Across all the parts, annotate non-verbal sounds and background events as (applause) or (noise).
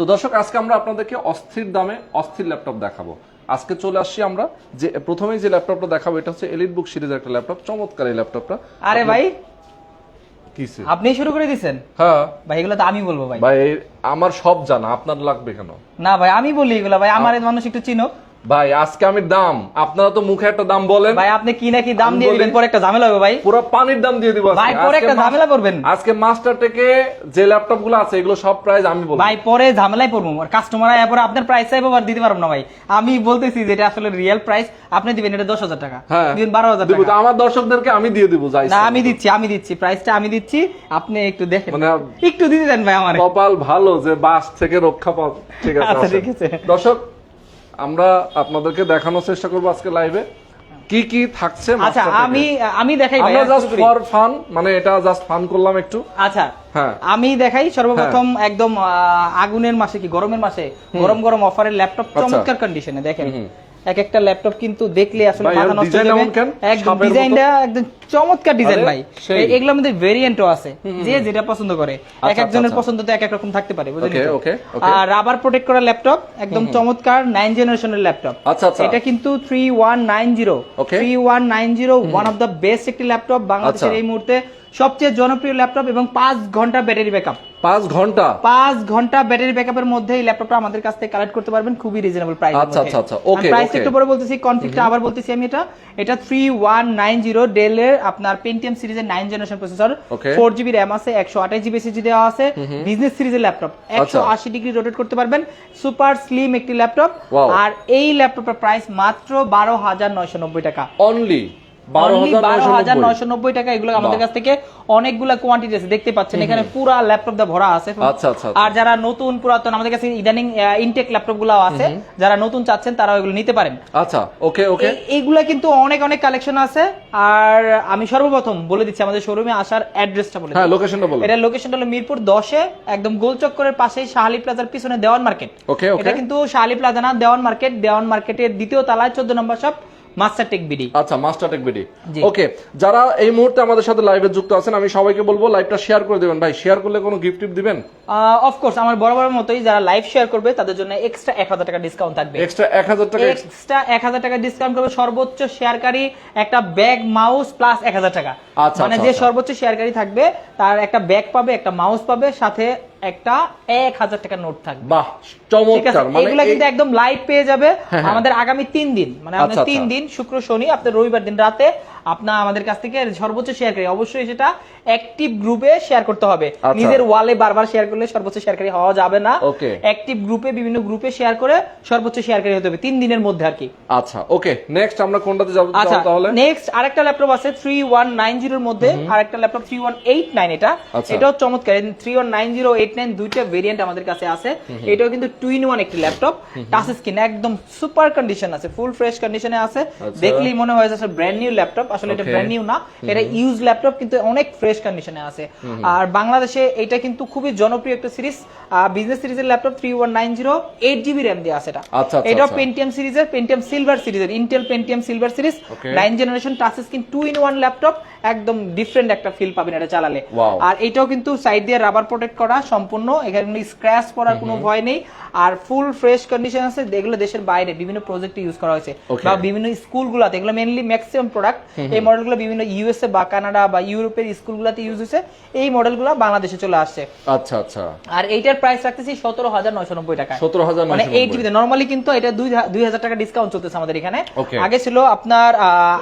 তো দর্শক আজকে আমরা আপনাদেরকে অস্থির দামে অস্থির ল্যাপটপ দেখাবো। আজকে চলে আসছি আমরা যে প্রথমেই যে ল্যাপটপটা দেখাবো এটা হচ্ছে এলিট বুক সিরিজের একটা ল্যাপটপ চমৎকার এই ল্যাপটপটা। আরে ভাই! কিসে আপনি শুরু করে দিছেন? হ্যাঁ। ভাই এগুলো তো আমি বলব ভাই। ভাই আমার সব জানা আপনার লাগবে কেন? না ভাই আমি বলি এগুলো ভাই আমার মানুষ একটু চিনো ভাই আজকে আমি দাম। আপনারা তো মুখে একটা দাম বলেন। ভাই আপনি কি না কি দাম দিয়ে দিবেন? পরে একটা ঝামেলা হবে ভাই। পুরো পানির দাম দিয়ে দিব ভাই, পরে একটা ঝামেলা করবেন। আজকে মাস্টার টেকে যে ল্যাপটপগুলো আছে এগুলো সব প্রাইস আমি বলব ভাই পরে ঝামেলায় পড়ব। আর কাস্টমার আয় পরে আপনার প্রাইস চাইব আর দিতে পারব না ভাই। আমি বলতেছি যে এটা আসলে রিয়েল প্রাইস আপনি দিবেন এটা দশ হাজার টাকা। হ্যাঁ। দিবেন বারো হাজার দিব। তো টাকা। আমার দর্শকদেরকে আমি দিয়ে দিব যাই না আমি দিচ্ছি আমি দিচ্ছি। প্রাইসটা আমি দিচ্ছি। আপনি একটু দেখেন। মানে একটু দিতে দেন ভাই আমার। কপাল ভালো যে বাস থেকে রক্ষা পাও ঠিক আছে আচ্ছা, ঠিক আছে। দর্শক আমরা আপনাদেরকে দেখানোর চেষ্টা করব আজকে লাইভে কি কি থাকছে আচ্ছা আমি আমি দেখাই আমরা জাস্ট ফর ফান মানে এটা জাস্ট ফান করলাম একটু। আচ্ছা হ্যাঁ। আমি দেখাই সর্বপ্রথম একদম আহ, আগুনের মাসে কি গরমের মাসে? গরম গরম অফারের ল্যাপটপ আচ্ছা। চমৎকার কন্ডিশনে দেখেন। এক একটা ল্যাপটপ কিন্তু দেখলে আসলে মাথা নষ্ট হয়ে যাবে। একদম? ডিজাইনটা একদম চমৎকার ডিজাইন ভাই। এগুলোর মধ্যে ভেরিয়েন্টও আছে। যে যেটা পছন্দ করে। এক আচ্ছা, একজনের আচ্ছা। পছন্দ তো এক এক রকম থাকতে পারে বুঝলেন. আর রাবার প্রোটেক্ট করা ল্যাপটপ একদম চমৎকার নাইন জেনারেশনের ল্যাপটপ আচ্ছা, আচ্ছা। এটা কিন্তু three one nine zero Okay. Three one of the best একটি ল্যাপটপ বাংলাদেশের আচ্ছা। এই মুহূর্তে। সবচেয়ে জনপ্রিয় ল্যাপটপ এবং পাঁচ ঘণ্টা ব্যাটারি ব্যাকআপ পাঁচ ঘণ্টা? পাঁচ ঘণ্টা ব্যাটারি ব্যাকআপের মধ্যে এই ল্যাপটপটা আমাদের কাছ থেকে কালেক্ট করতে পারবেন খুবই রিজনেবল প্রাইস আচ্ছা, আচ্ছা, আচ্ছা। Okay, price. একটু পরে বলতেছি কনফিগটা আবার বলতেছি আমি এটা। এটা থ্রি ওয়ান নাইন জিরো ডেলের আপনার পেন্টিএম সিরিজের nine generation processor. Four GB RAM আছে একশো আঠাশ জিবি এসএসডি দেওয়া আছে বিজনেস সিরিজের ল্যাপটপ একশো আচ্ছা। আশি ডিগ্রি রোটেট করতে পারবেন সুপার স্লিম একটি ল্যাপটপ আর এই ল্যাপটপের প্রাইস মাত্র বারো হাজার নয়শো নব্বই টাকা অনলি বারো Only হাজার 12,990 নয়শো নব্বই। টাকা এগুলো আমাদের। কাছ থেকে অনেকগুলা কোয়ান্টিটি আছে দেখতে পাচ্ছেন। এখানে পুরা ল্যাপটপ দা ভরা আছে। আচ্ছা, আচ্ছা, আচ্ছা। আর যারা নতুন পুরাতন আমাদের কাছে ইদানিং ইনটেক ল্যাপটপগুলো আছে। যারা নতুন চাচ্ছেন তারা এগুলো নিতে পারেন। আচ্ছা ওকে ওকে এইগুলা কিন্তু অনেক অনেক কালেকশন আছে। আর আমি সর্বপ্রথম বলে দিচ্ছি আমাদের শোরুমে আসার অ্যাড্রেসটা বলে হ্যাঁ লোকেশনটা এটা লোকেশনটা হলো মিরপুর দশে একদম গোল চক্করের পাশেই শাহালি প্লাজার পিছনে দেওয়ান মার্কেট। ওকে ওকে এটা কিন্তু শাহালি প্লাজা না দেওয়ান মার্কেট। দেওয়ান মার্কেটের দ্বিতীয় তলায় চোদ্দ নম্বর শপ বিডি আচ্ছা মাস্টার বিডি ওকে যারা এই মুহূর্তে আমাদের সাথে লাইভে যুক্ত আছেন আমি সবাইকে বলব লাইভটা শেয়ার করে দিবেন। ভাই শেয়ার করলে কোনো গিফট টিপ দিবেন? অফকোর্স আমার বড় বড় মতোই যারা লাইভ শেয়ার করবে তাদের জন্য এক্সট্রা এক হাজার টাকা ডিসকাউন্ট থাকবে। এক্সট্রা টাকা এক্সট্রা ডিসকাউন্ট করবে সর্বোচ্চ শেয়ারকারী একটা ব্যাগ মাউস প্লাস এক হাজার টাকা। আচ্ছা, মানে আচ্ছা, যে। সর্বোচ্চ শেয়ারকারী থাকবে তার একটা ব্যাগ পাবে একটা মাউস পাবে সাথে একটা এক হাজার টাকা নোট থাকবে। বাহ চমৎকার। মানে এগুলা কিন্তু একদম লাইভ পেয়ে যাবে হ্যাঁ, হ্যাঁ। আমাদের আগামী তিন দিন। মানে আমাদের আচ্ছা, তিন আচ্ছা। দিন শুক্র শনি আপনার রবিবার দিন রাতে আপনার আমাদের কাছ থেকে সর্বোচ্চ শেয়ারকারী অবশ্যই সেটা অ্যাক্টিভ গ্রুপে শেয়ার করতে হবে। আচ্ছা। নিজের ওয়ালে বারবার শেয়ার করলে সর্বোচ্চ শেয়ারকারী হওয়া যাবে না. অ্যাক্টিভ গ্রুপে বিভিন্ন গ্রুপে শেয়ার করে সর্বোচ্চ শেয়ারকারী হতে হবে। তিন দিনের মধ্যে আর কি। আচ্ছা ওকে। নেক্সট আমরা কোনটাতে যাব আচ্ছা তাহলে? নেক্সট আরেকটা ল্যাপটপ আছে থ্রি ওয়ান নাইন জিরোর মধ্যে আরেকটা laptop three one eight nine এটা। এটাও চমৎকার। Three one nine zero eight nine দুইটা ভেরিয়েন্ট আমাদের কাছে আছে। এটাও কিন্তু টু ইন ওয়ান একটি ল্যাপটপ টাচ স্ক্রিন একদম সুপার কন্ডিশন আছে ফুল ফ্রেশ কন্ডিশনে আছে। আচ্ছা। দেখলেই মনে হয় যে ব্র্যান্ড নিউ ল্যাপটপ আসলে এটা Okay. ব্র্যান্ড নিউ না এটা ইউজ ল্যাপটপ কিন্তু অনেক ফ্রেশ কন্ডিশনে আছে। আর বাংলাদেশে এটা কিন্তু খুবই জনপ্রিয় একটা সিরিজ বিজনেস সিরিজের laptop three one nine zero eight GB RAM দিয়ে আছে এটা। পেন্টিএম সিরিজের পেন্টিএম সিলভার সিরিজের Intel Pentium silver series nine generation touch screen two in one laptop একদম ডিফারেন্ট একটা ফিল পাবেন এটা চালালে। আর এটাও কিন্তু সাইড দিয়ে রাবার প্রোটেক্ট করা সম্পূর্ণ এখানে কোনো স্ক্র্যাচ পড়ার কোনো ভয় নেই। আর ফুল ফ্রেশ কন্ডিশন আছে যেগুলো দেশের বাইরে বিভিন্ন প্রজেক্টে ইউজ করা হয়েছে। বা বিভিন্ন স্কুলগুলোতে এগুলো মেনলি ম্যাক্সিমাম প্রোডাক্ট এই মডেলগুলো বিভিন্ন ইউএসএ বা কানাডা বা ইউরোপের স্কুলগুলোতে ইউজ হয়েছে। এই মডেলগুলো বাংলাদেশে চলে আসছে। আচ্ছা আচ্ছা। আর এইটার প্রাইস রাখতেছি সতেরো হাজার নয়শো নব্বই টাকা সতেরো হাজার মানে এইট জিবিতে নর্মালি কিন্তু এটা দুই দুই হাজার টাকা ডিসকাউন্ট চলতেছে আমাদের এখানে। আগে ছিল আপনার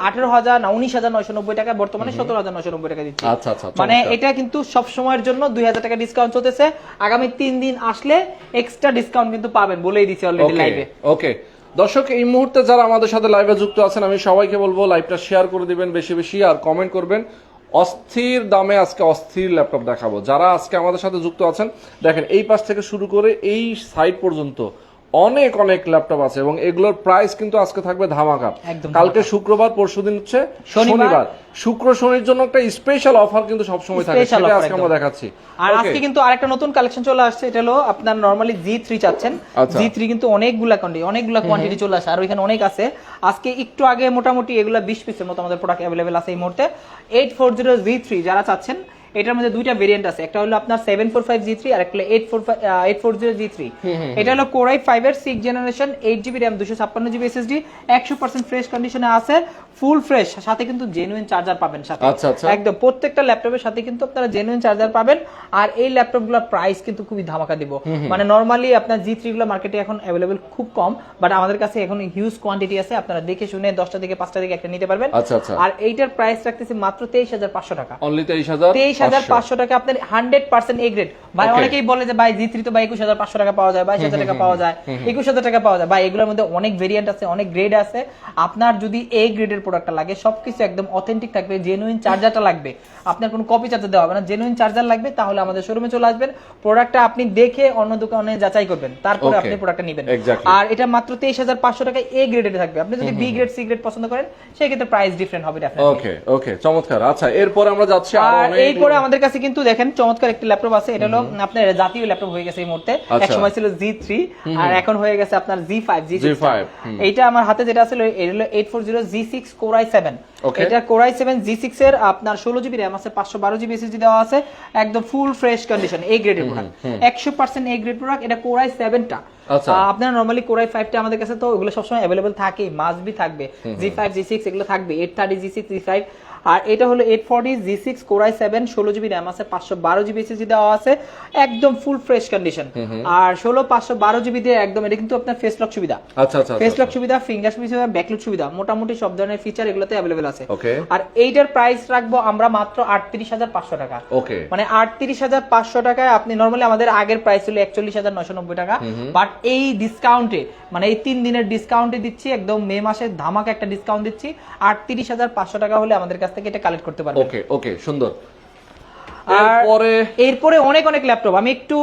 আঠারো হাজার উনিশ হাজার নয়শো নব্বই টাকা বর্তমানে সতেরো হাজার নয়শো নব্বই টাকা দিচ্ছি। আচ্ছা আচ্ছা মানে এটা কিন্তু সব সময়ের জন্য দুই হাজার টাকা ডিসকাউন্ট চলতেছে। আগামী তিন দিন আসলে এক্সট্রা ডিসকাউন্ট কিন্তু পাবেন বলেই দিচ্ছি অলরেডি লাইভে ওকে দর্শক এই মুহূর্তে যারা আমাদের সাথে লাইভে যুক্ত আছেন আমি সবাইকে বলব লাইভটা শেয়ার করে দিবেন বেশি বেশি আর কমেন্ট করবেন। অস্থির দামে আজকে অস্থির ল্যাপটপ দেখাবো। যারা আজকে আমাদের সাথে যুক্ত আছেন দেখেন এই পাশ থেকে শুরু করে এই সাইড পর্যন্ত অনেক অনেক ল্যাপটপ আছে এবং এগুলোর প্রাইস কিন্তু আজকে থাকবে ধামাকা। কালকে শুক্রবার পরশুদিন হচ্ছে শনিবার। শুক্র শনির জন্য একটা স্পেশাল অফার কিন্তু সবসময় থাকে সেটা আজকে আমরা দেখাচ্ছি। আর আজকে কিন্তু আরেকটা নতুন কালেকশন চলে আসছে এটা হলো আপনার নরমালি জি থ্রি চাচ্ছেন। আচ্ছা। জি থ্রি কিন্তু অনেকগুলা কোয়ান্টিটি অনেকগুলা কোয়ান্টিটি চলে আসে আর ওইখানে অনেক আছে। আজকে একটু আগে মোটামুটি এগুলা বিশ পিসের মতো আমাদের প্রোডাক্ট অ্যাভেলেবেল আছে এই মুহূর্তে। Eight four zero G three যারা চাচ্ছেন এটার মধ্যে দুইটা ভেরিয়েন্ট আছে। একটা হলো আপনার seven four five G three আর একটা eight four eight four zero G three এটা হলো কোরাই ফাইভ এর six generation eight GB RAM দুশো ছাপ্পান্ন জিবি এসএসডি একশো পার্সেন্ট ফ্রেশ কন্ডিশনে আছে ফুল ফ্রেশ সাথে কিন্তু জেনুইন চার্জার পাবেন সাথে। আচ্ছা, আচ্ছা। একদম প্রত্যেকটা ল্যাপটপের সাথে কিন্তু আপনারা জেনুইন চার্জার পাবেন আর এই ল্যাপটপগুলোর প্রাইস কিন্তু খুবই ধামাকা দিব। মানে নরমালি আপনার জি থ্রি গুলো মার্কেটে এখন অ্যাভেলেবেল খুব কম বাট আমাদের কাছে এখন হিউজ কোয়ান্টিটি আছে আপনারা দেখে শুনে দশটা থেকে পাঁচটা থেকে একটা নিতে পারবেন। আচ্ছা। আর এইটার প্রাইস রাখতেছি মাত্র তেইশ হাজার পাঁচশো টাকা। অনলি তেইশ তেইশ হাজার পাঁচশো। টাকা আপনার হান্ড্রেড পার্সেন্ট এ গ্রেড ভাই অনেকেই বলে যে ভাই জি থ্রি তো ভাই একুশ হাজার পাঁচশো টাকা পাওয়া যায় বাইশ হাজার টাকা পাওয়া যায় একুশ হাজার টাকা পাওয়া যায়। ভাই এগুলোর মধ্যে অনেক ভেরিয়েন্ট আছে অনেক গ্রেড আছে। আপনার যদি এ গ্রেডের প্রোডাক্টটা লাগে সবকিছু একদম অথেন্টিক থাকবে জেনুইন চার্জারটা লাগবে। আপনার কোনো কপি চার্জার দেওয়া হবে না জেনুইন চার্জার লাগবে তাহলে আমাদের শোরুমে চলে আসবেন। প্রোডাক্টটা আপনি দেখে অন্য দোকানে যাচাই করবেন তারপরে আপনি প্রোডাক্টটা নেবেন। আর এটা মাত্র তেইশ হাজার পাঁচশো টাকা এ গ্রেডের থাকবে। আপনি যদি বি গ্রেড সি গ্রেড পছন্দ করেন সেক্ষেত্রে প্রাইস ডিফারেন্ট হবে। ওকে ওকে চমৎকার। আচ্ছা এরপরে আমরা যাচ্ছি আর অনেক এরপরে আমাদের কাছে কিন্তু দেখেন চমৎকার একটি ল্যাপটপ আছে। এটা হলো আপনার জাতীয় ল্যাপটপ হয়ে গেছে এই মুহূর্তে। আচ্ছা। এক সময় ছিল জি থ্রি আর এখন হয়ে গেছে আপনার জি ফাইভ জি G5, হুম। এইটা আমার হাতে যেটা ছিল এটা হলো eight four zero G six core i seven এটা core i seven G six এর আপনার ষোলো জিবি র্যাম আছে পাঁচশো বারো জিবি এসএসডি দেওয়া আছে একদম ফুল ফ্রেশ কন্ডিশন এ গ্রেডের প্রোডাক্ট একশো পার্সেন্ট এ গ্রেড প্রোডাক্ট এটা কোরাই সেভেনটা। আপনার নর্মালি কোরাই ফাইভটা আমাদের কাছে তো ওগুলো সবসময় অ্যাভেলেবল থাকে মাস্ট বি থাকবে। জি ফাইভ জি সিক্স এগুলো থাকবে eight thirty G six G five আর এটা হলো eight forty G six core i seven ষোলো জিবি র্যাম আছে পাঁচশো বারো জিবি এসএসডি দেওয়া আছে একদম ফুল ফ্রেশ কন্ডিশন আর ষোলো পাঁচশো বারো জিবি দিয়ে একদম এটা কিন্তু আপনার ফেস লক সুবিধা। আচ্ছা আচ্ছা ফেস লক সুবিধা ফিঙ্গার সুবিধা ব্যাকলুক সুবিধা মোটামুটি সব ধরনের ফিচার এগুলোতে অ্যাভেলেবেল আছে। আর এইটার প্রাইস রাখব আমরা মাত্র আটত্রিশ হাজার পাঁচশো টাকা। ওকে মানে আটত্রিশ হাজার পাঁচশো টাকায় আপনি নর্মালি আমাদের আগের প্রাইস ছিল একচল্লিশ হাজার নশো নব্বই টাকা। বাট এই ডিসকাউন্টে মানে এই তিন দিনের ডিসকাউন্টে দিচ্ছি একদম মে মাসের ধামাকা একটা ডিসকাউন্ট দিচ্ছি। আটত্রিশ হাজার পাঁচশো টাকা হলে আমাদের কাছ থেকে এটা কালেক্ট করতে পারবেন ওকে ওকে সুন্দর। এরপরে এরপরে অনেক অনেক ল্যাপটপ আমি একটু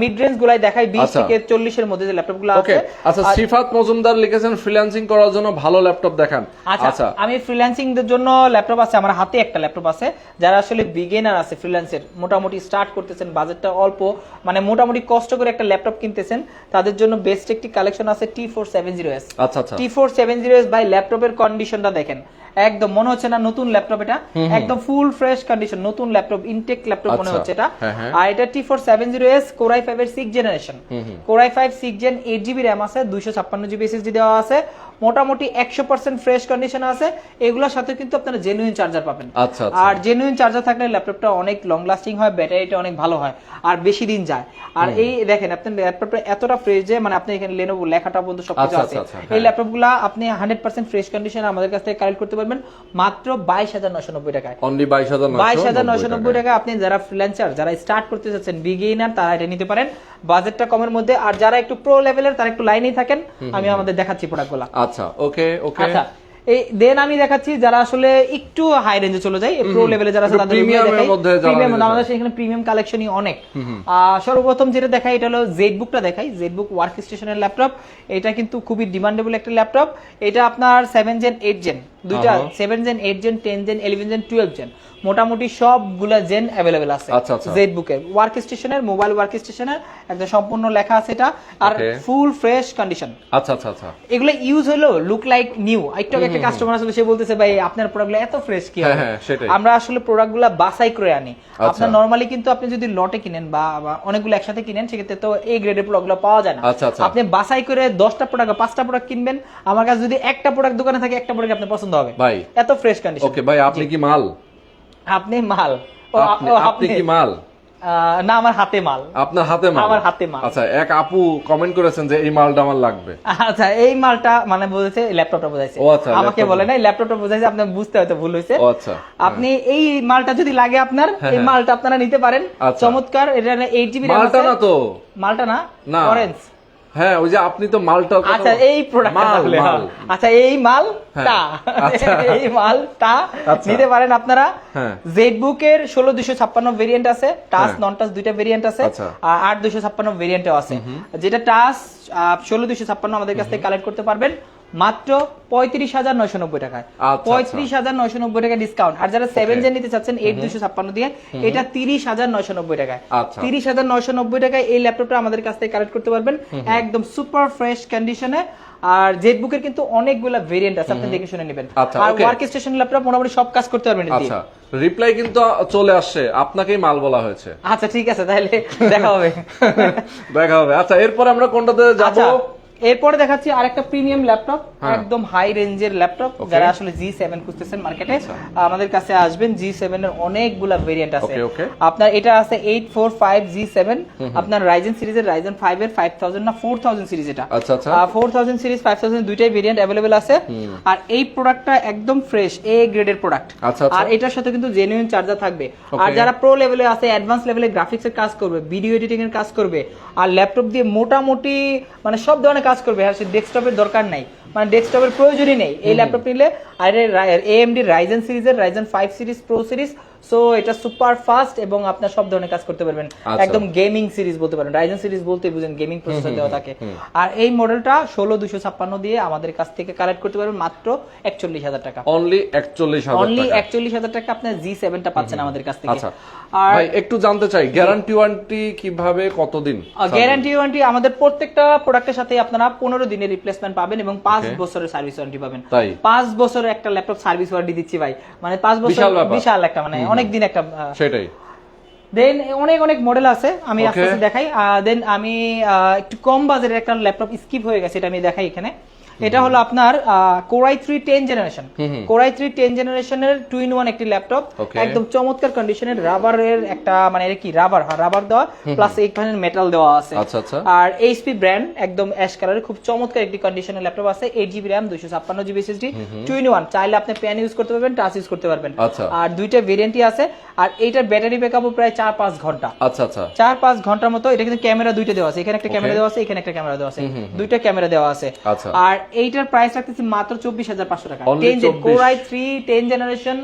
মিড রেঞ্জ গুলাই দেখাই বিশ আচ্ছা। থেকে চল্লিশের মধ্যে যে ল্যাপটপগুলো আছে। আচ্ছা সিফাত মজুমদার লিখেছেন ফ্রিল্যান্সিং করার জন্য ভালো ল্যাপটপ দেখান। আচ্ছা আচ্ছা। আমি ফ্রিল্যান্সিং দের জন্য ল্যাপটপ আছে আমার হাতে একটা ল্যাপটপ আছে। যারা আসলে বিগিনার আছে ফ্রিল্যান্সের মোটামুটি স্টার্ট করতেছেন বাজেটটা অল্প মানে মোটামুটি কষ্ট করে একটা ল্যাপটপ কিনতেছেন তাদের জন্য বেস্ট একটি কালেকশন আছে T four seven zero S আচ্ছা আচ্ছা। T four seven zero S ভাই ল্যাপটপের কন্ডিশনটা দেখেন। একদম মনে হচ্ছে না নতুন ল্যাপটপ এটা। একদম ফুল ফ্রেশ কন্ডিশন নতুন ল্যাপটপ ইনটেক ল্যাপটপ মনে আচ্ছা। হচ্ছে এটা। হ্যাঁ, হ্যাঁ। আর এটা T four seven zero S core i five এর six generation core i five six gen eight GB RAM আছে দুইশো ছাপ্পান্ন জিবি এসএসডি দেওয়া আছে। মোটামুটি একশো পার্সেন্ট ফ্রেশ কন্ডিশন আছে। এগুলোর সাথে কিন্তু আপনারা জেনুইন চার্জার পাবেন। আচ্ছা আচ্ছা। আর জেনুইন চার্জার থাকলে ল্যাপটপটা অনেক লং লাস্টিং হয় ব্যাটারিটা অনেক ভালো হয় আর বেশি দিন যায়। আর এই দেখেন আপনার ল্যাপটপটা এতটা ফ্রেশ যে মানে আপনি এখানে লেনোভো লেখাটা পর্যন্ত সবকিছু আচ্ছা, আছে। এই। ল্যাপটপগুলো আপনি হান্ড্রেড পার্সেন্ট ফ্রেশ কন্ডিশন আমাদের কাছ থেকে কালেক্ট করতে পারবেন মাত্র বাইশ হাজার নশো নব্বই টাকায়। অনলি বাইশ হাজার বাইশ হাজার নশো নব্বই টাকা আপনি যারা ফ্রিল্যান্সার যারা স্টার্ট করতে চাচ্ছেন বিগিনার তারা এটা নিতে পারেন। বাজেটটা কমের মধ্যে আর যারা একটু প্রো লেভেলের তারা একটু লাইনেই থাকেন আমি আমাদের দেখাচ্ছি প্রোডাক্টগুলো আচ্ছা ওকে ওকে আচ্ছা এই দেন আমি দেখাচ্ছি যারা আসলে একটু হাই রেঞ্জে চলে যায় প্রো লেভেলে যারা তাদের এর মধ্যে প্রিমিয়াম আমাদের সেখানে প্রিমিয়াম কালেকশনই অনেক। সর্বপ্রথম যেটা দেখাই এটা হলো জেড বুকটা দেখাই জেড বুক ওয়ার্ক স্টেশনের ল্যাপটপ এটা কিন্তু খুবই ডিমান্ডেবল একটা ল্যাপটপ এটা আপনার সেভেন জেন এইট জেন দুইটা আহা। Seven gen eight gen ten gen eleven gen twelve gen মোটামুটি সবগুলা জেন অ্যাভেলেবেল আছে। জেড বুকের ওয়ার্ক স্টেশনের মোবাইল ওয়ার্ক স্টেশনের একদম সম্পূর্ণ লেখা আছে এটা। আর ফুল ফ্রেশ কন্ডিশন আচ্ছা আচ্ছা আচ্ছা। এগুলো ইউজ হলো লুক লাইক নিউ একটু একটা কাস্টমার আসলে সে বলতেছে ভাই আপনার প্রোডাক্টগুলো এত ফ্রেশ কি হ্যাঁ, হ্যাঁ, সেটাই। আমরা আসলে প্রোডাক্টগুলো বাছাই করে আনি। আচ্ছা। আপনার নরমালি কিন্তু আপনি যদি লটে কিনেন বা অনেকগুলো একসাথে কিনেন সেক্ষেত্রে তো এই গ্রেডের প্রোডাক্টগুলো পাওয়া যায় না। আচ্ছা, আচ্ছা। আপনি বাছাই করে দশটা প্রোডাক্ট বা পাঁচটা প্রোডাক্ট কিনবেন আমার কাছে যদি একটা প্রোডাক্ট দোকানে থাকে একটা প্রোডাক্ট আপনার পছন্দ হবে। ভাই। এত ফ্রেশ কন্ডিশন ওকে ভাই আপনি কি মাল? আপনি মাল। আপনি কি মাল? না আমার হাতে মাল। আপনার হাতে মাল? আমার হাতে মাল। আচ্ছা এক আপু কমেন্ট করেছেন যে এই মালটা আমার লাগবে। আচ্ছা এই মালটা মানে বলেছে ল্যাপটপটা বোঝাইছে। আচ্ছা, আমাকে বলে নাই ল্যাপটপটা বোঝাইছে আপনার বুঝতে হয়তো ভুল হয়েছে আচ্ছা আপনি এই মালটা যদি লাগে আপনার হ্যাঁ, এই হ্যাঁ। মালটা আপনারা নিতে পারেন। আচ্ছা। চমৎকার এটা এইট জিবি মালটা না তো? মালটা না? না। অরেঞ্জ হ্যাঁ ওই যে আপনি তো মালটা আচ্ছা এই প্রোডাক্ট মাল মাল। আচ্ছা এই মালটা আচ্ছা। (laughs) এই মাল তা নিতে পারেন আপনারা। হ্যাঁ। জেড বুকের ষোলো দুশো ছাপ্পান্ন ভেরিয়েন্ট আছে টাচ হ্যাঁ। নন টাচ দুইটা ভেরিয়েন্ট আছে আচ্ছা। আর আট দুশো ছাপ্পান্ন ভেরিয়েন্টও আছে। যেটা টাচ ষোলো দুশো ছাপ্পান্ন আমাদের কাছ থেকে কালেক্ট করতে পারবেন। মাত্র পঁয়ত্রিশ হাজার নয়শো নব্বই টাকায়। আচ্ছা। পঁয়ত্রিশ হাজার নয়শো নব্বই টাকা ডিসকাউন্ট আর যারা সেভেন জেন নিতে চাচ্ছেন এইট দুশো ছাপ্পান্ন দিয়ে এটা তিরিশ হাজার নয়শো নব্বই টাকায়। আচ্ছা। তিরিশ হাজার নয়শো নব্বই টাকায় এই ল্যাপটপটা আমাদের কাছ থেকে কালেক্ট করতে পারবেন। একদম সুপার ফ্রেশ কন্ডিশনে আর জেড বুকের কিন্তু অনেকগুলো ভেরিয়েন্ট আছে আপনি দেখে শুনে নেবেন। আচ্ছা, আর ওয়ার্ক স্টেশন ল্যাপটপ মোটামুটি সব কাজ করতে পারবেন আচ্ছা। রিপ্লাই কিন্তু চলে আসছে। আপনাকেই মাল বলা হয়েছে। আচ্ছা ঠিক আছে তাহলে দেখা হবে। (laughs) দেখা হবে। আচ্ছা এরপর আমরা কোনটাতে যাব? আচ্ছা। এরপরে দেখাচ্ছি আর একটা প্রিমিয়াম ল্যাপটপ। একদম হাই রেঞ্জের ল্যাপটপ যারা আসলে জি সেভেন খুঁজতেছেন মার্কেটে আমাদের কাছে আসবেন জি সেভেন এর অনেকগুলা ভেরিয়েন্ট আছে. আপনার এটা আছে eight four five G seven আপনার রাইজেন সিরিজের রাইজেন ফাইভ এর ফাইভ থাউজেন্ড না ফোর থাউজেন্ড সিরিজ এটা। আচ্ছা আচ্ছা। Four thousand series five thousand দুইটাই ভেরিয়েন্ট অ্যাভেলেবেল আছে। আর এই প্রোডাক্টটা একদম ফ্রেশ এ গ্রেডের প্রোডাক্ট আচ্ছা, আচ্ছা। আর এটার সাথে কিন্তু জেনুইন চার্জার থাকবে। আর যারা প্রো লেভেলে আছে অ্যাডভান্স লেভেলে গ্রাফিক্স এর কাজ করবে ভিডিও এডিটিং এর কাজ করবে আর ল্যাপটপ দিয়ে মোটামুটি মানে সব ধরনের কাজ করবে আর সে ডেস্কটপের দরকার নাই। মানে ডেস্কটপের প্রয়োজনই নেই। এই ল্যাপটপ নিলে আর এএমডি রাইজেন সিরিজের Ryzen five series pro series so এটা সুপার ফাস্ট এবং আপনার সব ধরনের কাজ করতে পারবেন। আচ্ছা। একদম গেমিং সিরিজ বলতে পারেন রাইজেন সিরিজ বলতে বুঝেন গেমিং প্রসেসর দেওয়া থাকে। আর এই মডেলটা ষোলো দুশো ছাপ্পান্ন দিয়ে আমাদের কাছ থেকে কালেক্ট করতে পারবেন মাত্র একচল্লিশ হাজার টাকা। অনলি একচল্লিশ অনলি একচল্লিশ হাজার টাকা আপনার জি সেভেনটা পাচ্ছেন আমাদের কাছ থেকে। আচ্ছা। আর ভাই একটু জানতে চাই গ্যারান্টি ওয়ারেন্টি কীভাবে কতদিন? গ্যারান্টি ওয়ারেন্টি আমাদের প্রত্যেকটা প্রোডাক্টের সাথে আপনারা পনেরো দিনের রিপ্লেসমেন্ট পাবেন এবং পাঁচ বছরের সার্ভিস ওয়ারেন্টি পাবেন? পাঁচ বছরের একটা ল্যাপটপ সার্ভিস ওয়ারেন্টি দিচ্ছি ভাই। মানে পাঁচ বছর বিশাল একটা মানে অনেক দিন একটা সেটাই। দেন অনেক অনেক মডেল আছে আমি আস্তে দেখাই। দেন আমি আহ, একটু কম বাজারের একটা ল্যাপটপ স্কিপ হয়ে গেছে এটা আমি দেখাই এখানে। এটা হলো আপনার core i three ten generation core i three ten জেনারেশনের টু ইন ওয়ান একটি ল্যাপটপ একদম চমৎকার কন্ডিশনের রাবারের একটা মানে কি রাবার রাবার দেওয়া প্লাস এইখানে মেটাল দেওয়া আছে। আচ্ছা, আচ্ছা। আর এইচপি ব্র্যান্ড একদম অ্যাশ কালারের খুব চমৎকার একটি কন্ডিশনের ল্যাপটপ আছে। এইট জিবি র্যাম দুশো ছাপ্পান্ন GB SSD two in one চাইলে আপনি প্যান ইউজ করতে পারবেন টাচ ইউজ করতে পারবেন। আচ্ছা। আর দুইটা ভেরিয়েন্টই আছে। আর এইটার ব্যাটারি ব্যাকআপও প্রায় চার পাঁচ ঘণ্টা। আচ্ছা আচ্ছা। চার পাঁচ ঘণ্টার মতো এটা কিন্তু ক্যামেরা দুইটা দেওয়া আছে। এখানে একটা ক্যামেরা দেওয়া আছে এখানে একটা ক্যামেরা দেওয়া আছে। দুইটা ক্যামেরা দেওয়া আছে। আর এইটার প্রাইস রাখতেছি মাত্র চব্বিশ হাজার পাঁচশো টাকা। Only ten gen 24 core i three ten generation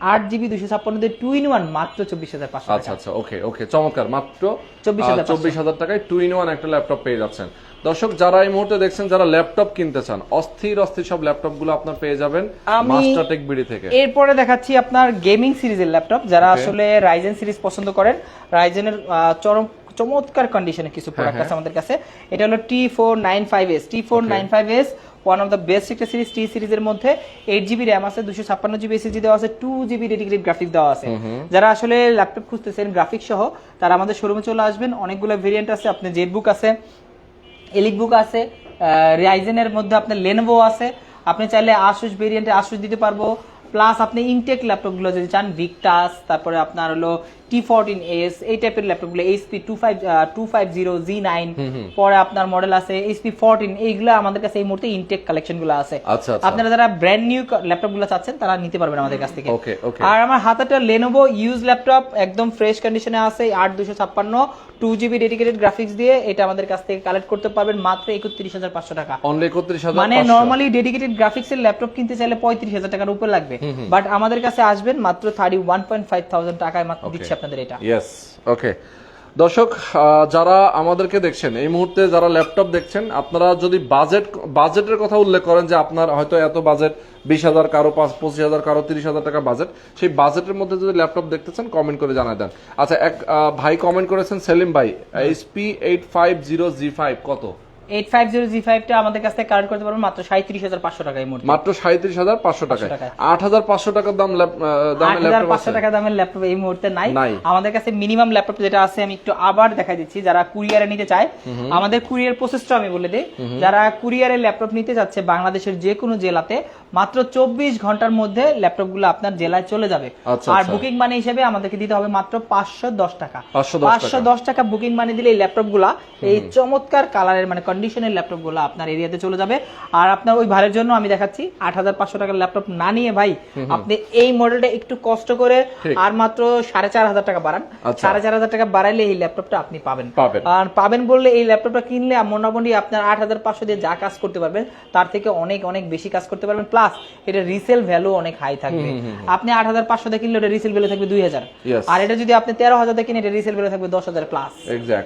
আট জিবি দুশো ছাপ্পান্ন দিয়ে টু ইন ওয়ান মাত্র চব্বিশ হাজার পাঁচশো আচ্ছা আচ্ছা ওকে ওকে চমৎকার। মাত্র 24,500 চব্বিশ হাজার টাকায় টু ইন ওয়ান একটা ল্যাপটপ পেয়ে যাচ্ছেন। দর্শক যারা এই মুহূর্তে দেখছেন যারা ল্যাপটপ কিনতে চান অস্থির অস্থির সব ল্যাপটপগুলো আপনার পেয়ে যাবেন আমি- মাস্টার বিডি থেকে। এরপরে দেখাচ্ছি আপনার গেমিং সিরিজের ল্যাপটপ যারা আসলে রাইজেন সিরিজ পছন্দ করেন। রাইজেনের চরম চমৎকার কন্ডিশনে কিছু হ্যাঁ, প্রোডাক্ট আছে আমাদের কাছে। এটা হলো T four nine five S T four nine five S one of the best একটা সিরিজ টি সিরিজের মধ্যে এইট জিবি র্যাম আছে দুশো ছাপ্পান্ন জিবি এসএসডি দেওয়া আছে টু জিবি ডেডিকেটেড গ্রাফিক দেওয়া আছে। যারা আসলে ল্যাপটপ খুঁজতেছেন গ্রাফিক সহ তারা আমাদের শোরুমে চলে আসবেন। অনেকগুলো ভেরিয়েন্ট আছে আপনি জেট বুক আছে এলিক বুক আছে রাইজেনের মধ্যে আপনার লেনোভো আছে। আপনি চাইলে আসুস ভেরিয়েন্টে আসুস দিতে পারব। প্লাস আপনি ইনটেক ল্যাপটপগুলো যদি চান ভিক্টাস তারপরে আপনার হলো টি ফোরটিন এস এই টাইপের ল্যাপটপগুলো HP two five two five zero G nine পরে আপনার মডেল আছে এইচপি ফোরটিন এইগুলো আমাদের কাছে এই মুহূর্তে ইনটেক কালেকশনগুলো আছে। আচ্ছা আচ্ছা। আপনারা যারা ব্র্যান্ড নিউ ল্যাপটপগুলো চাচ্ছেন তারা নিতে পারবেন আমাদের কাছ থেকে. আর আমার হাতে একটা লেনোভো ইউজ ল্যাপটপ একদম ফ্রেশ কন্ডিশনে আছে আট দুশো ছাপ্পান্ন টু জিবি ডেডিকেটেড গ্রাফিক্স দিয়ে এটা আমাদের কাছ থেকে কালেক্ট করতে পারবেন মাত্র একত্রিশ হাজার পাঁচশো টাকা। মানে নর্মালি ডেডিকেটেড গ্রাফিক্স এর ল্যাপটপ কিনতে চাইলে পঁয়ত্রিশ হাজার টাকার উপর লাগবে। বাট আমাদের কাছে আসবেন মাত্র thirty one point five thousand টাকায় মাত্র দিচ্ছি আপনাদের এটা। ইয়েস ওকে দর্শক যারা আমাদেরকে দেখছেন এই মুহূর্তে যারা ল্যাপটপ দেখছেন আপনারা যদি বাজেট বাজেটের কথা উল্লেখ করেন যে আপনার হয়তো এত বাজেট বিশ হাজার কারও পাঁচ পঁচিশ হাজার কারও তিরিশ হাজার টাকা বাজেট সেই বাজেটের মধ্যে যদি ল্যাপটপ দেখতে চান কমেন্ট করে জানাই দেন। আচ্ছা এক ভাই কমেন্ট করেছেন সেলিম ভাই HP eight five zero G five কত? এইট ফাইভ জিরো জি ফাইভটা আমাদের কাছ থেকে কালেক্ট করতে পারবেন মাত্র সাঁত্রিশ হাজার পাঁচশো টাকা এই মুহূর্তে মাত্র সাঁত্রিশ হাজার পাঁচশো টাকায়। টাকায়। আট হাজার পাঁচশো টাকার দাম ল্যাপ- আহ, আট দামের ল্যাপটপ পাঁচশো টাকা দামের ল্যাপটপ এই মুহূর্তে নাই। নাই। আমাদের কাছে মিনিমাম ল্যাপটপ যেটা আছে আমি একটু আবার দেখা দিচ্ছি যারা কুরিয়ারে নিতে চায় আমাদের কুরিয়ার প্রসেসটা আমি বলে দিই। যারা কুরিয়ারে ল্যাপটপ নিতে যাচ্ছে বাংলাদেশের যে কোনো জেলাতে মাত্র চব্বিশ ঘণ্টার মধ্যে ল্যাপটপগুলো আপনার জেলায় চলে যাবে। আচ্ছা, আর আচ্ছা। বুকিং মানি হিসেবে আমাদেরকে দিতে হবে মাত্র পাঁচশো দশ টাকা। 510 পাঁচশো দশ টাকা বুকিং মানি দিলে এই ল্যাপটপগুলা এই চমৎকার কালারের মানে কন্ডিশনের ল্যাপটপগুলো আপনার এরিয়াতে চলে যাবে। আর আপনার ওই ভাইয়ের জন্য আমি দেখাচ্ছি আট হাজার পাঁচশো টাকার ল্যাপটপ না নিয়ে ভাই আপনি এই মডেলটা একটু কষ্ট করে আর মাত্র সাড়ে চার হাজার টাকা বাড়ান। আচ্ছা। সাড়ে চার হাজার টাকা বাড়াইলে এই ল্যাপটপটা আপনি পাবেন। পাবেন। আর পাবেন বললে এই ল্যাপটপটা কিনলে মোটামুটি আপনার আট হাজার পাঁচশো দিয়ে যা কাজ করতে পারবেন তার থেকে অনেক অনেক বেশি কাজ করতে পারবেন। প্লাস প্লাস এটা রিসেল ভ্যালু অনেক হাই থাকবে। আপনি আট হাজার পাঁচশো দিয়ে কিনলে এটা রিসেল ভ্যালু থাকবে দুই হাজার. আর এটা যদি আপনি তেরো হাজার দিয়ে কিনে এটা রিসেল ভ্যালু থাকবে দশ হাজার প্লাস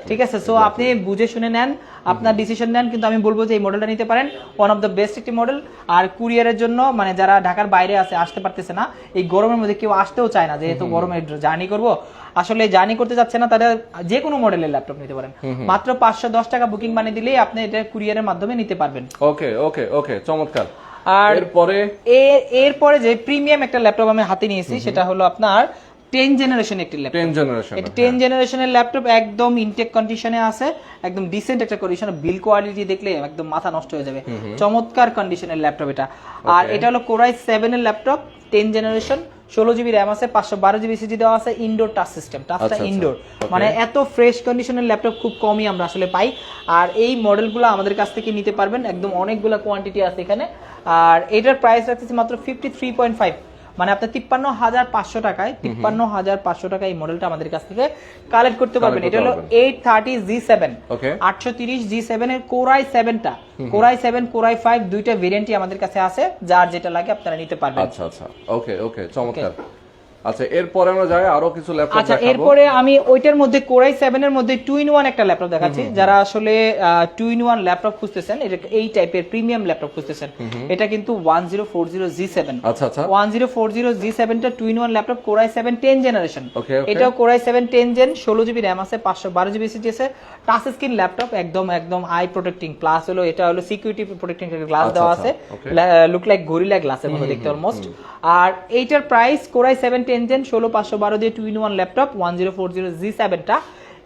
ঠিক আছে? সো আপনি বুঝে শুনে নেন আপনার ডিসিশন নেন কিন্তু আমি বলব যে এই মডেলটা নিতে পারেন। ওয়ান অফ দ্য বেস্ট একটি মডেল আর কুরিয়ারের জন্য মানে যারা ঢাকার বাইরে আছে আসতে পারতেছে না এই গরমের মধ্যে কেউ আসতেও চায় না যেহেতু গরমে জার্নি করব। আসলে জার্নি করতে যাচ্ছে না তারা যে কোনো মডেলের ল্যাপটপ নিতে পারেন। মাত্র পাঁচশো দশ টাকা বুকিং বানিয়ে দিলেই আপনি এটা কুরিয়ারের মাধ্যমে নিতে পারবেন। ওকে ওকে ওকে চমৎকার। আর এরপরে? এর এরপরে যে প্রিমিয়াম একটা ল্যাপটপ আমি হাতে নিয়েছি সেটা হলো আপনার টেন জেনারেশন একটি ল্যাপটপ। টেন জেনারেশন এটা টেন জেনারেশনের ল্যাপটপ একদম ইনটেক কন্ডিশনে আছে একদম ডিসেন্ট একটা কন্ডিশন বিল কোয়ালিটি দেখলে একদম মাথা নষ্ট হয়ে যাবে। চমৎকার কন্ডিশনের ল্যাপটপ এটা। আর এটা হলো কোরাই সেভেনের ল্যাপটপ টেন জেনারেশন ষোলো জিবি র্যাম আছে পাঁচশো বারো জিবি সিজি দেওয়া আছে ইনডোর টাচ সিস্টেম টাচটা। ইনডোর মানে এত ফ্রেশ কন্ডিশনের ল্যাপটপ খুব কমই আমরা আসলে পাই। আর এই মডেলগুলো আমাদের কাছ থেকে নিতে পারবেন একদম অনেকগুলো কোয়ান্টিটি আছে এখানে। আর এটার প্রাইস রাখতেছি মাত্র ফিফটি থ্রি পয়েন্ট ফাইভ মানে আপনার তিপ্পান্ন হাজার পাঁচশো টাকায় তিপ্পান্ন হাজার পাঁচশো টাকা এই মডেলটা আমাদের কাছ থেকে কালেক্ট করতে পারবেন। এটা হলো এইট থার্টি জি সেভেন আটশো তিরিশ জি সেভেন এর core i সেভেনটা core i seven core i five দুইটা ভেরিয়েন্টই আমাদের কাছে আছে যার যেটা লাগে আপনারা নিতে পারবেন। আচ্ছা আচ্ছা। ওকে ওকে চমৎকার। আচ্ছা এরপরে আমরা যাই আরও কিছু ল্যাপটপ আচ্ছা এরপরে আমি ওইটার মধ্যে কোরাই 7 এর মধ্যে 2 ইন 1 একটা ল্যাপটপ দেখাচ্ছি। যারা আসলে 2 ইন 1 ল্যাপটপ খুঁজতেছেন এটা এই টাইপের প্রিমিয়াম ল্যাপটপ খুঁজতেছেন। এটা কিন্তু আচ্ছা আচ্ছা। 2 in 1 laptop core i 7 10 generation এটাও core i 7 10 gen 16GB RAM আছে 512GB টাচ স্ক্রিন ল্যাপটপ একদম একদম আই প্রোটেক্টিং প্লাস হলো এটা হলো সিকিউরিটি প্রোটেক্টিং গ্লাস দেওয়া আচ্ছা, আছে। লুক লাইক গরিলা গ্লাসের মতো দেখতে অলমোস্ট আর এইটার প্রাইস কোরাই 7 10 পেন্টেন ষোলো পাঁচশো বারো দিয়ে two in one laptop one zero four zero G সেভেনটা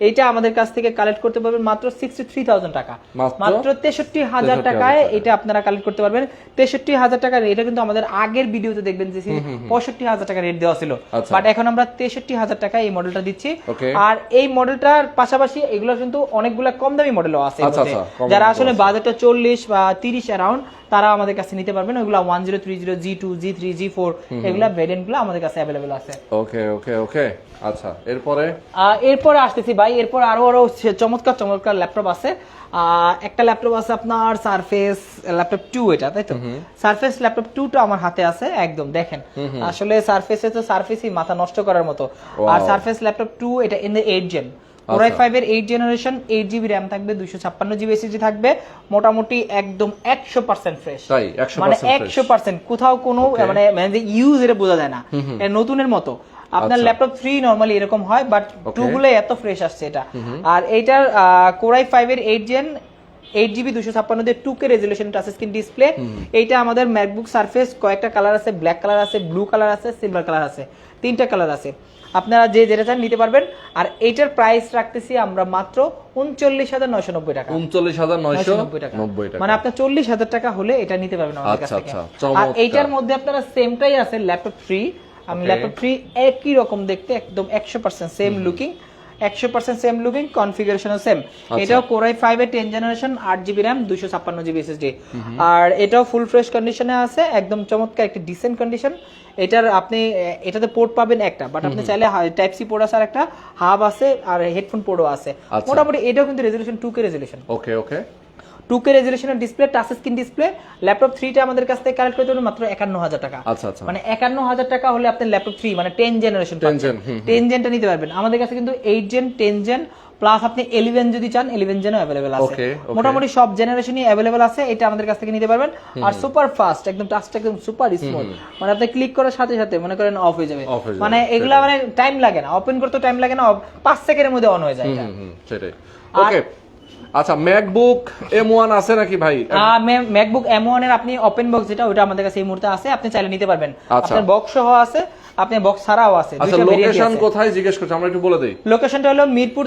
এটা আমাদের কাছ থেকে কালেক্ট করতে পারবেন মাত্র সিক্সটি থ্রি থাউজেন্ড টাকা। মাত্র তেষট্টি হাজার টাকায় এটা আপনারা কালেক্ট করতে পারবেন। তেষট্টি হাজার টাকা এটা কিন্তু আমাদের আগের ভিডিওতে দেখবেন যে পঁয়ষট্টি হাজার টাকা রেট দেওয়া ছিল। বাট এখন আমরা তেষট্টি হাজার টাকায় এই মডেলটা দিচ্ছি। আর এই মডেলটার পাশাপাশি এগুলো কিন্তু অনেকগুলো কম দামি মডেলও আছে যারা আসলে বাজেটটা চল্লিশ বা তিরিশ অ্যারাউন্ড তারা আমাদের কাছে নিতে পারবেন। ওগুলো one zero three zero G two G three G four এগুলা ভেরিয়েন্টগুলো আমাদের কাছে অ্যাভেলেবেল আছে। ওকে ওকে ওকে। আচ্ছা এরপরে? এরপরে আসতেছি ভাই এরপর আরও আরও চমৎকার চমৎকার ল্যাপটপ আছে। একটা ল্যাপটপ আছে আপনার সারফেস ল্যাপটপ টু এটা তাই তো? সারফেস ল্যাপটপ টু টা আমার হাতে আছে একদম দেখেন। আসলে সারফেসে তো সারফেসই মাথা নষ্ট করার মতো। আর সারফেস ল্যাপটপ টু এটা in the eight gen core i five এর eight generation eight GB RAM থাকবে দুইশো ছাপ্পান্ন জিবি এসএসডি থাকবে মোটামুটি একদম একশো পার্সেন্ট ফ্রেশ মানে একশো পার্সেন্ট কোথাও কোনো মানে মানে ইউজ এটা বোঝা যায় না। নতুনের মতো। আপনার। ল্যাপটপ থ্রি নর্মালি এরকম হয় বাট টু গুলো এত ফ্রেশ আসছে এটা। আর এইটার কোরাই ফাইভ এর এইট জেন এইট জিবি দুশো ছাপ্পান্ন দিয়ে two K resolution touch screen display এইটা আমাদের ম্যাকবুক সারফেস কয়েকটা কালার আছে ব্ল্যাক কালার আছে ব্লু কালার আছে সিলভার কালার আছে তিনটা কালার আছে। আপনারা যে যেটা চান নিতে পারবেন। আর এইটার প্রাইস রাখতেছি আমরা মাত্র উনচল্লিশ হাজার নয়শো নব্বই টাকা। উনচল্লিশ হাজার নয়শো 990 টাকা। নব্বই টাকা। মানে আপনার চল্লিশ হাজার টাকা হলে এটা নিতে পারবেন আমাদের কাছ আচ্ছা, থেকে। আচ্ছা, আর এইটার মধ্যে আপনারা সেমটাই আছে ল্যাপটপ ফ্রি আমি ল্যাপটপ থ্রি একই রকম দেখতে একদম একশো পার্সেন্ট সেম লুকিং একশো পার্সেন্ট সেম লুকিং কনফিগারেশনও সেম। এটাও কোরাই ফাইভ এর টেন জেনারেশন আট জিবি র্যাম দুশো ছাপ্পান্ন জিবি এসএসডি আর এটাও ফুল ফ্রেশ কন্ডিশনে আছে একদম চমৎকার একটি ডিসেন্ট কন্ডিশন এটার আপনি এটাতে পোর্ট পাবেন একটা বাট আপনি চাইলে টাইপ সি পোর্ট আছে আর একটা হাব আছে আর হেডফোন পোর্টও আছে। আচ্ছা। মোটামুটি এটাও কিন্তু resolution two K resolution okay okay two K রেজলিউশনের display touch screen display laptop থ্রিটা আমাদের কাছ থেকে কালেক্ট করতে হবে মাত্র একান্ন হাজার টাকা। আচ্ছা আচ্ছা। মানে একান্ন হাজার টাকা হলে আপনি ল্যাপটপ থ্রি মানে টেন জেনারেশন 10 gen, হুম, টেন জেনটা নিতে পারবেন। আমাদের কাছে কিন্তু eight gen ten gen plus আপনি ইলেভেন যদি চান ইলেভেন জেনও অ্যাভেলেবেল আছে. মোটামুটি সব জেনারেশনই অ্যাভেলেবেল আছে এটা আমাদের কাছ থেকে নিতে পারবেন। আর সুপার ফাস্ট একদম টাচটা একদম সুপার স্মুথ মানে আপনি ক্লিক করার সাথে সাথে মনে করেন অফ হয়ে যাবে। মানে এগুলা মানে টাইম লাগে না। ওপেন করতে টাইম লাগে না পাঁচ সেকেন্ডের মধ্যে অন হয়ে যায় সেটাই। ওকে আচ্ছা ম্যাকবুক এম ওয়ান আছে নাকি ভাই? ম্যাকবুক এম ওয়ানের আপনি ওপেন বক্স যেটা ওটা আমাদের কাছে এই মুহূর্তে আছে আপনি চাইলে নিতে পারবেন। আচ্ছা। আপনার বক্স সহ আছে আপনি বক্স ছাড়াও আছে আচ্ছা লোকেশন কোথায় জিজ্ঞেস করছি আমরা একটু বলে দিই। লোকেশনটা হলো মিরপুর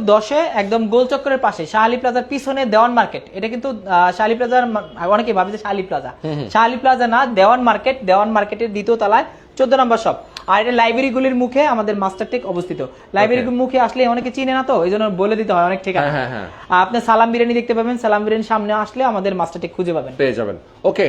একদম গোল চক্করের পাশে শাহালি প্লাজার পিছনে দেওয়ান মার্কেট এটা কিন্তু শাহালি প্লাজার অনেকে ভাবে যে শাহালি প্লাজা শাহালি প্লাজা না দেওয়ান মার্কেট দেওয়ান মার্কেটের দ্বিতীয় তলায় চোদ্দ নম্বর শপ আর এটা লাইব্রেরি গুলির মুখে আমাদের মাস্টার টেক অবস্থিত। লাইব্রেরি মুখে আসলে অনেকে চিনে না তো এই জন্য বলে দিতে হয় অনেক ঠিক আছে হ্যাঁ হ্যাঁ। আপনি সালাম বিরিয়ানি দেখতে পাবেন সালাম বিরিয়ানির সামনে আসলে আমাদের মাস্টার টেক খুঁজে পাবেন। পেয়ে যাবেন। ওকে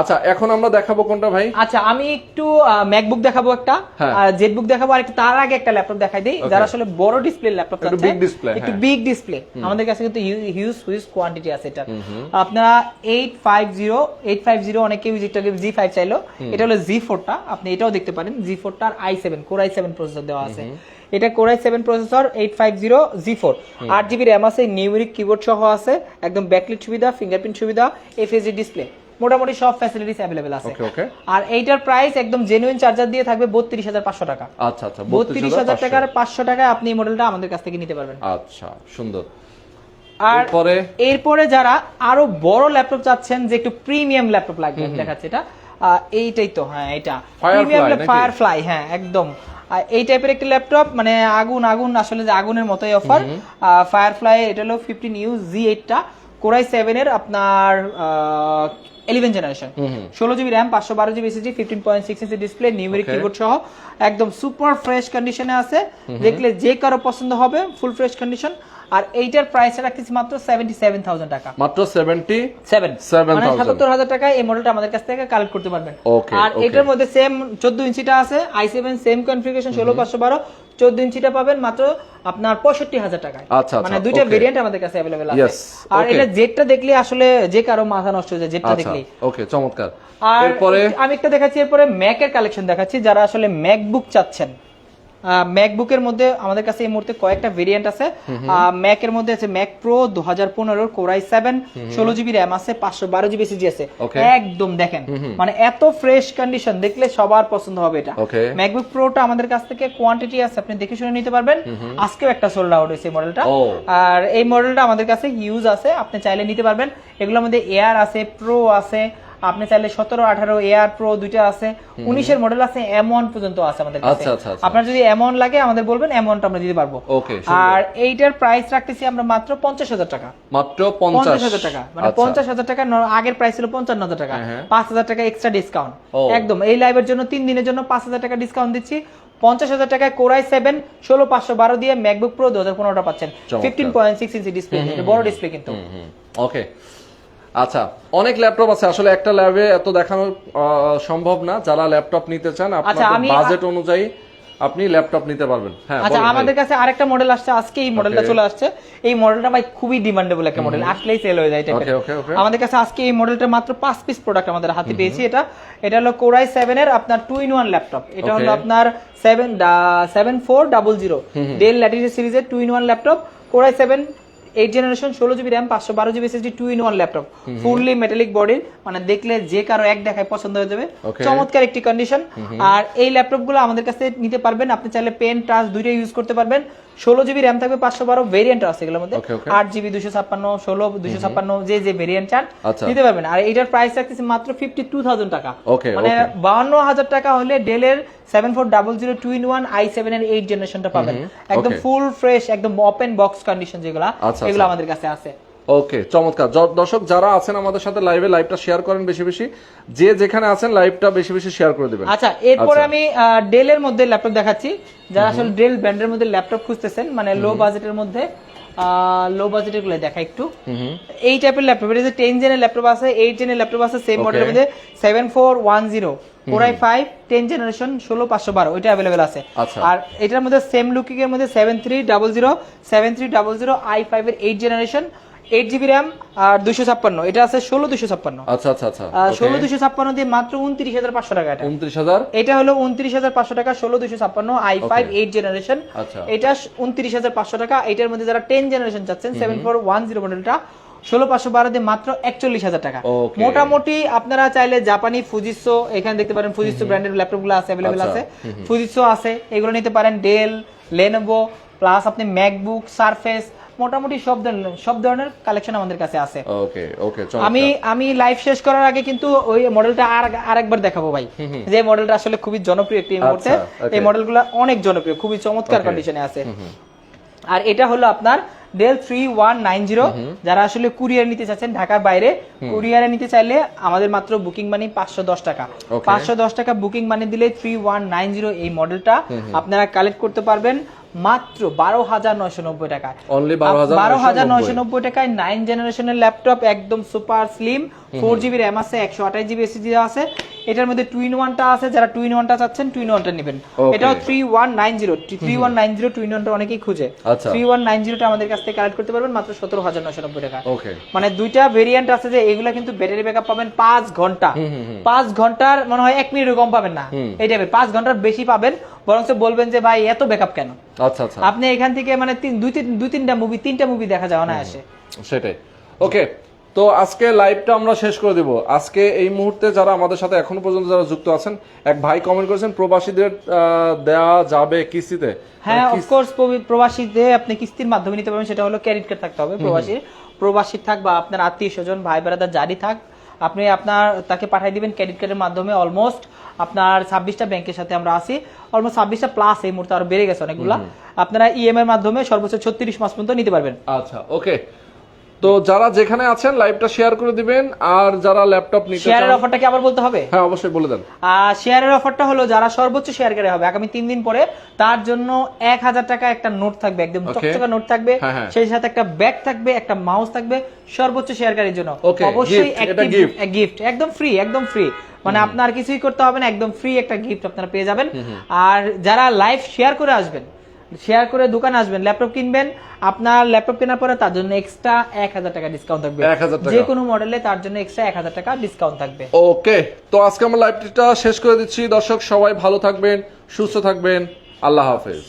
আচ্ছা এখন আমরা দেখাবো কোনটা ভাই? আচ্ছা আমি একটু ম্যাকবুক দেখাবো একটা। হ্যাঁ। জেটবুক দেখাবো আর একটু তার আগে একটা ল্যাপটপ দেখাই দিই। যারা আসলে বড় ডিসপ্লে ল্যাপটপ একটু big display, একটু হ্যাঁ। বিগ ডিসপ্লে আমাদের কাছে কিন্তু হিউজ হিউজ কোয়ান্টিটি আছে এটা। আপনারা eight five zero eight five zero অনেকে যেটাকে জি ফাইভ চাইলো এটা হলো জি ফোরটা আপনি এটাও দেখতে পারেন জি ফোরটা আর I seven core I seven processor দেওয়া আছে। এটা core I seven processor eight five zero G four আট জিবি র্যাম আছে নিউমেরিক কিবোর্ড সহ আছে একদম ব্যাকলিট সুবিধা ফিঙ্গারপ্রিন্ট সুবিধা এফএসডি ডিসপ্লে মোটামুটি সব ফ্যাসিলিটিস অ্যাভেলেবেল আছে। ওকে ওকে আর এইটার প্রাইস একদম জেনুইন চার্জার দিয়ে থাকবে বত্রিশ হাজার পাঁচশো টাকা। আচ্ছা আচ্ছা বত্রিশ হাজার টাকার পাঁচশো টাকায় আপনি এই মডেলটা আমাদের কাছ থেকে নিতে পারবেন। আচ্ছা সুন্দর। আর এরপরে? এরপরে যারা আরও বড় ল্যাপটপ চাচ্ছেন যে একটু প্রিমিয়াম ল্যাপটপ লাগবে দেখাচ্ছি এটা। এইটাই তো হ্যাঁ এটা। প্রিমিয়াম? ফায়ারফ্লাই হ্যাঁ একদম। এই টাইপের একটা ল্যাপটপ মানে আগুন আগুন আসলে যে আগুনের মতোই অফার ফায়ারফ্লাই এটা হলো ফিফটিন ইউ জি এইটটা কোরাই সেভেন এর আপনার ইলেভেন জেনারেশন ষোলো জিবি র্যাম পাঁচশো বারো GB SSD fifteen point six inch display numeric. Keyboard সহ একদম সুপার ফ্রেশ কন্ডিশনে আছে। দেখলে যে কারও পছন্দ হবে ফুল ফ্রেশ কন্ডিশন আর এইটার প্রাইস রাখতেছি মাত্র সেভেন্টি সেভেন থাউজেন্ড টাকা। মাত্র সেভেন্টি সেভেন 7,000 মানে সাতাত্তর হাজার টাকায় এই মডেলটা আমাদের কাছ থেকে কালেক্ট করতে পারবেন। আর এটার মধ্যে সেম চোদ্দ ইঞ্চিটা আছে আই সেভেন সেম কনফিগারেশন ষোলো পাঁচশো বারো চোদ্দ ইঞ্চিটা পাবেন মাত্র আপনার পঁয়ষট্টি হাজার টাকায়। আচ্ছা, আচ্ছা, মানে দুইটা ভেরিয়েন্ট আমাদের কাছে অ্যাভেলেবেল আছে। আর. এটা জেটটা দেখলে আসলে যে কারও মাথা নষ্ট হয়ে যায় জেটটা দেখলেই। ওকে চমৎকার। আর আমি একটা দেখাচ্ছি এরপরে ম্যাকের কালেকশন দেখাচ্ছি যারা আসলে ম্যাকবুক চাচ্ছেন। ম্যাকবুকের মধ্যে আমাদের কাছে এই মুহূর্তে কয়েকটা ভেরিয়েন্ট আছে। ম্যাকের মধ্যে আছে ম্যাক প্রো দু হাজার পনেরোর কোরাই সেভেন ষোলো জিবি র্যাম আছে পাঁচশো বারো জিবি সিজি আছে। একদম দেখেন। মানে এত ফ্রেশ কন্ডিশন দেখলে সবার পছন্দ হবে এটা. ম্যাকবুক প্রোটা আমাদের কাছ থেকে কোয়ান্টিটি আছে আপনি দেখে শুনে নিতে পারবেন। আজকেও একটা সোল্ড আউট হয়েছে মডেলটা। আর এই মডেলটা আমাদের কাছে ইউজ আছে আপনি চাইলে নিতে পারবেন। এগুলোর মধ্যে এয়ার আছে প্রো আছে আপনি চাইলে সতেরো আঠারো এয়ার প্রো দুইটা আছে উনিশের মডেল আছে এম ওয়ান পর্যন্ত আছে আমাদের কাছে। আচ্ছা, আচ্ছা, আচ্ছা। আপনার যদি এম লাগে আমাদের বলবেন এম ওয়ানটা আমরা দিতে পারব। আর এইটার প্রাইস রাখতেছি আমরা মাত্র পঞ্চাশ হাজার টাকা। মাত্র পঞ্চাশ। হাজার টাকা। মানে। পঞ্চাশ হাজার টাকা আগের প্রাইস ছিল পঞ্চান্ন হাজার টাকা। হ্যাঁ, হ্যাঁ। পাঁচ হাজার টাকা এক্সট্রা ডিসকাউন্ট একদম এই লাইভের জন্য তিন দিনের জন্য পাঁচ হাজার টাকা ডিসকাউন্ট দিচ্ছি। পঞ্চাশ হাজার টাকায় কোরাই সেভেন ষোলো পাঁচশো বারো দিয়ে ম্যাকবুক প্রো দু হাজার পনেরোটা পাচ্ছেন। Fifteen point six inch display বড় ডিসপ্লে কিন্তু। ওকে। আচ্ছা অনেক ল্যাপটপ আছে। আসলে একটা ল্যাবে এত দেখানো সম্ভব না। যারা ল্যাপটপ নিতে চান আচ্ছা, আপনার বাজেট অনুযায়ী আপনি ল্যাপটপ নিতে পারবেন। হ্যাঁ আচ্ছা আমাদের কাছে আরেকটা মডেল আসছে। আজকে এই মডেলটা. চলে আসছে। এই মডেলটা ভাই খুবই ডিমান্ডেবল একটা মডেল আসলেই সেল হয়ে যায় এটা. আমাদের কাছে আজকে এই মডেলটা মাত্র পাঁচ পিস প্রোডাক্ট আমাদের হাতে পেয়েছি এটা। এটা হলো কোরাই সেভেন এর আপনার টু ইন ওয়ান ল্যাপটপ এটা হলো আপনার seven seven four double zero Dell Latitude সিরিজের two in one laptop core i seven eight generation ষোলো জিবি র্যাম পাঁচশো বারো GB SSD two in one laptop fully metallic বডির মানে দেখলে যে কারও এক দেখায় পছন্দ হয়ে যাবে। চমৎকার একটি কন্ডিশন আর এই ল্যাপটপগুলো আমাদের কাছে নিতে পারবেন। আপনি চাইলে পেন টাচ দুইটাই ইউজ করতে পারবেন। ষোলো জিবি র্যাম থাকবে পাঁচশো বারো ভেরিয়েন্ট আছে এগুলোর মধ্যে. আট জিবি দুশো ছাপ্পান্ন ষোলো দুশো ছাপ্পান্ন যে যে ভেরিয়েন্ট চান আচ্ছা। নিতে পারবেন। আর এটার প্রাইস রাখতেছি মাত্র ফিফটি টু থাউজেন্ড টাকা মানে. বাউন্ন হাজার টাকা হলে ডেলের seven four double zero two in one I seven এর এইট জেনারেশনটা পাবেন। একদম ফুল ফ্রেশ একদম ওপেন বক্স কন্ডিশন যেগুলো এগুলো। আমাদের কাছে আছে। ওকে চমৎকার। দর্শক যারা আছেন আমাদের সাথে লাইভে লাইভটা শেয়ার করেন বেশি বেশি। যে যেখানে আছেন লাইভটা বেশি বেশি শেয়ার করে দিবেন। আচ্ছা এরপরে আচ্ছা। আমি ডেলের মধ্যে ল্যাপটপ দেখাচ্ছি। যারা আসলে ডেল ব্র্যান্ডের মধ্যে ল্যাপটপ খুঁজতেছেন মানে লো বাজেটের মধ্যে লো বাজেটেরগুলো দেখা একটু। এই টাইপের ল্যাপটপ এটা যে টেন জেনের ল্যাপটপ আছে এইট জেনের ল্যাপটপ আছে সেম. মডেলের মধ্যে seven four one zero core i five ten generation ষোলো পাঁচশো বারো ওইটা অ্যাভেলেবেল আছে। আচ্ছা। আর এটার মধ্যে সেম লুকিং এর মধ্যে seven three double zero seven three double zero I five এর eight generation eight GB RAM আর দুশো ছাপ্পান্ন। এটা আছে ষোলো দুশো ছাপ্পান্ন। আচ্ছা আচ্ছা আচ্ছা। ষোলো দুশো ছাপ্পান্ন দিয়ে মাত্র উনত্রিশ হাজার পাঁচশো টাকা এটা। উনত্রিশ হাজার? এটা হলো উনত্রিশ হাজার পাঁচশো টাকা ষোলো দুশো ছাপ্পান্ন আই ফাইভ এইট জেনারেশন। এটা উনত্রিশ হাজার পাঁচশো টাকা। এটার মধ্যে যারা টেন জেনারেশন চাচ্ছেন সেভেন ফোর ওয়ান জিরো মডেলটা ষোলো পাঁচশো বারো দিয়ে মাত্র একচল্লিশ হাজার টাকা। মোটামুটি আপনারা চাইলে জাপানি ফুজিসো এখানে দেখতে পারেন ফুজিসো ব্র্যান্ডের ল্যাপটপগুলো আছে অ্যাভেলেবেল আচ্ছা। আছে। ফুজিসো আছে এগুলো নিতে পারেন ডেল লেনোভো প্লাস আপনি ম্যাকবুক সারফেস মোটামুটি সব ধরনের সব ধরনের কালেকশন আমাদের কাছে আছে। ওকে ওকে আমি আমি লাইভ শেষ করার আগে কিন্তু ওই মডেলটা আর আরেকবার দেখাবো ভাই। যে মডেলটা আসলে খুবই জনপ্রিয় একটি এই মুহূর্তে। আচ্ছা, এই মডেলগুলো অনেক জনপ্রিয় খুবই চমৎকার কন্ডিশনে আছে। আর এটা হলো আপনার Dell three one nine zero যারা আসলে কুরিয়ার নিতে চাচ্ছেন ঢাকার বাইরে কুরিয়ারে নিতে চাইলে আমাদের মাত্র বুকিং মানি পাঁচশো দশ টাকা. পাঁচশো দশ টাকা বুকিং মানি দিলে থ্রি ওয়ান নাইন জিরো এই মডেলটা আপনারা কালেক্ট করতে পারবেন। মাত্র বারো হাজার নয়শো নব্বই টাকায়। Only 12,990 বারো হাজার নয়শো নব্বই টাকায় নাইন জেনারেশনের ল্যাপটপ একদম super slim four GB RAM আছে একশো আঠাশ জিবি এসএসডি আছে। এটার মধ্যে টুইন ওয়ানটা আছে যারা টুইন ওয়ানটা চাচ্ছেন টুইন ওয়ানটা নেবেন. এটাও three one nine zero three one nine zero twin ওয়ানটা অনেকেই খুঁজে। থ্রি ওয়ান নাইন জিরোটা আমাদের কাছ থেকে কালেক্ট করতে পারবেন মাত্র সতেরো হাজার নয়শো নব্বই টাকা। মানে দুইটা ভেরিয়েন্ট আছে যে এগুলা কিন্তু ব্যাটারি ব্যাকআপ পাবেন পাঁচ ঘণ্টা। পাঁচ ঘণ্টার মনে হয় এক মিনিট কম পাবেন না। এই টাইপের পাঁচ ঘণ্টার বেশি পাবেন বরং বলবেন যে ভাই এত ব্যাকআপ কেন? আচ্ছা আচ্ছা। আপনি এখান থেকে মানে দুই তিন দুই তিনটা মুভি তিনটা মুভি দেখা যাওয়া না আসে সেটাই। ওকে তো আজকে লাইভটা আমরা শেষ করে দেব। আজকে এই মুহূর্তে যারা আমাদের সাথে এখনও পর্যন্ত যারা যুক্ত আছেন এক ভাই কমেন্ট করেছেন প্রবাসীদের দেওয়া যাবে কিস্তিতে? হ্যাঁ অফকোর্স প্রবাসীতে আপনি কিস্তির মাধ্যমে নিতে পারবেন সেটা হলো ক্রেডিট কার্ড থাকতে হবে। প্রবাসীর প্রবাসী থাক বা আপনার আত্মীয় স্বজন ভাই বেড়াদার জারি থাক আপনি আপনার তাকে পাঠিয়ে দিবেন ক্রেডিট কার্ডের মাধ্যমে অলমোস্ট আপনার ছাব্বিশটা ব্যাংকের সাথে আমরা আছি। অলমোস্ট ছাব্বিশটা প্লাস এই মুহূর্তে আরও বেড়ে গেছে অনেকগুলা। আপনারা ইএমআই এর মাধ্যমে সর্বোচ্চ ছত্রিশ মাস পর্যন্ত নিতে পারবেন। আচ্ছা ওকে তো যারা যেখানে আছেন লাইভটা শেয়ার করে দিবেন আর যারা ল্যাপটপ নিতে শেয়ারের অফারটা কি আবার বলতে হবে? হ্যাঁ অবশ্যই বলে দেন। শেয়ারের অফারটা হলো যারা সর্বোচ্চ শেয়ার করে হবে আগামী তিন দিন পরে তার জন্য এক হাজার টাকা একটা নোট থাকবে একদম. চকচকা নোট থাকবে হ্যাঁ, হ্যাঁ। সেই সাথে একটা ব্যাগ থাকবে একটা মাউস থাকবে সর্বোচ্চ শেয়ারকারীর জন্য। অবশ্যই। গিফট একদম ফ্রি একদম ফ্রি মানে আপনার কিছুই করতে হবে না একদম ফ্রি একটা গিফট আপনারা পেয়ে যাবেন। আর যারা লাইভ শেয়ার করে আসবেন শেয়ার করে দোকানে আসবেন ল্যাপটপ কিনবেন আপনার ল্যাপটপ কেনার পরে তার জন্য এক্সট্রা এক হাজার টাকা ডিসকাউন্ট থাকবে। 1000 টাকা। যে কোনো মডেলে তার জন্য এক্সট্রা এক হাজার টাকা ডিসকাউন্ট থাকবে। ওকে তো আজকে আমরা লাইভটা শেষ করে দিচ্ছি। দর্শক সবাই ভালো থাকবেন সুস্থ থাকবেন। আল্লাহ হাফেজ।